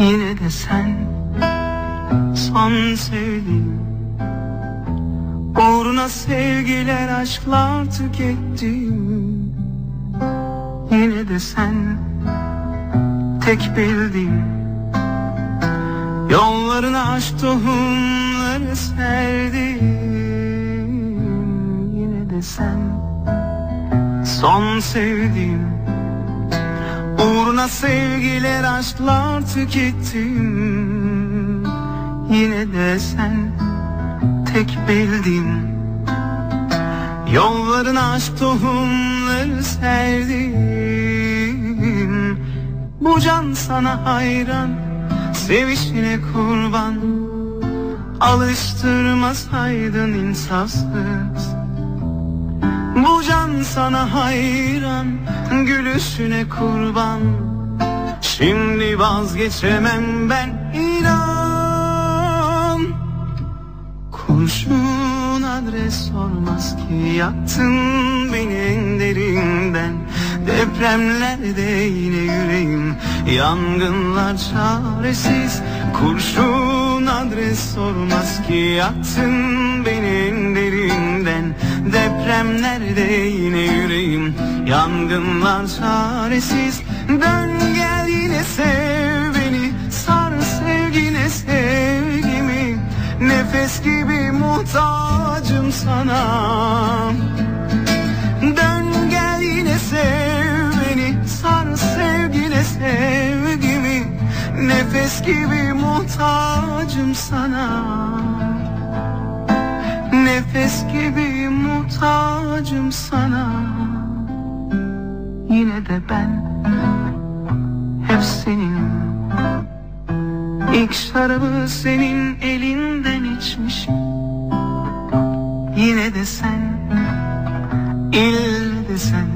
Yine de sen son sevdiğim. Uğruna sevgiler aşklar tükettim Yine de sen tek bildiğim. Yollarına aşk tohumları serdim Yine de sen son sevdiğim Uğruna sevgiler aşklar tükettim. Yine de sen tek bildim Yollarına aşk tohumları serdim Bu can sana hayran Sevişine kurban. Alıştırmasaydın insafsız Sana hayran Gülüşüne kurban. Şimdi vazgeçemem ben inan. Kurşun adres sormaz ki Yaktın beni en derinden. Depremlerde yine yüreğim Yangınlar çaresiz. Kurşun adres sormaz ki Yaktın beni en derinden Depremlerde yine yüreğim Yangınlar çaresiz. Dön gel yine sev beni Sar sevgine sevgimi. Nefes gibi muhtacım sana. Dön gel yine sev beni Sar sevgine sevgimi. Nefes gibi muhtacım sana. Nefes gibi muhtacım sana. Yine de ben hep senin. İlk şarabı senin elinden içmişim. Yine de sen İlle de sen.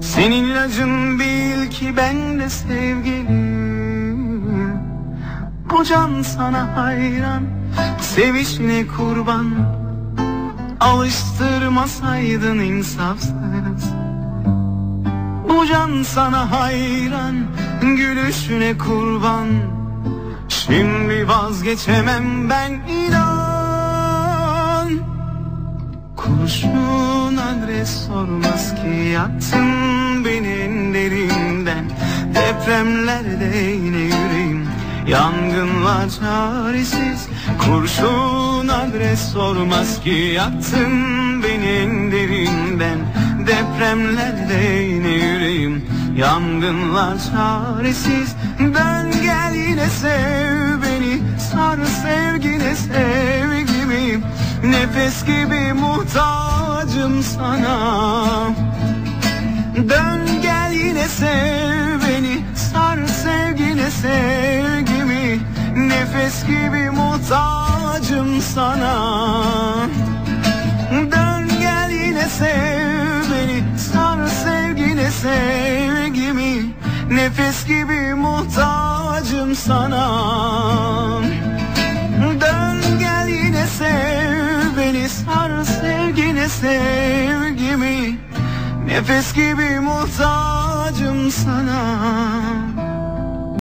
Senin ilacın bil ki ben de sevgilim. Bu can sana hayran Sevişine kurban Alıştırmasaydın insafsız. Bu can sana hayran Gülüşüne kurban. Şimdi vazgeçemem ben inan. Kurşun adres sormaz ki Yaktın beni en derinden. Depremlerde yine yüreğim Yangınlar çaresiz. Kurşun adres sormaz ki Yaktın beni en derinden. Depremlerde yine yüreğim Yangınlar çaresiz. Dön gel yine sev beni Sar sevgine sevgimi. Nefes gibi muhtacım sana. Dön gel yine sev beni Sar sevgine sevgimi. Nefes gibi muhtacım sana. Dön gel yine sev beni Sar sevgine sevgimi. Nefes gibi muhtacım sana. Dön gel yine sev beni Sar sevgine sevgimi. Nefes gibi muhtacım sana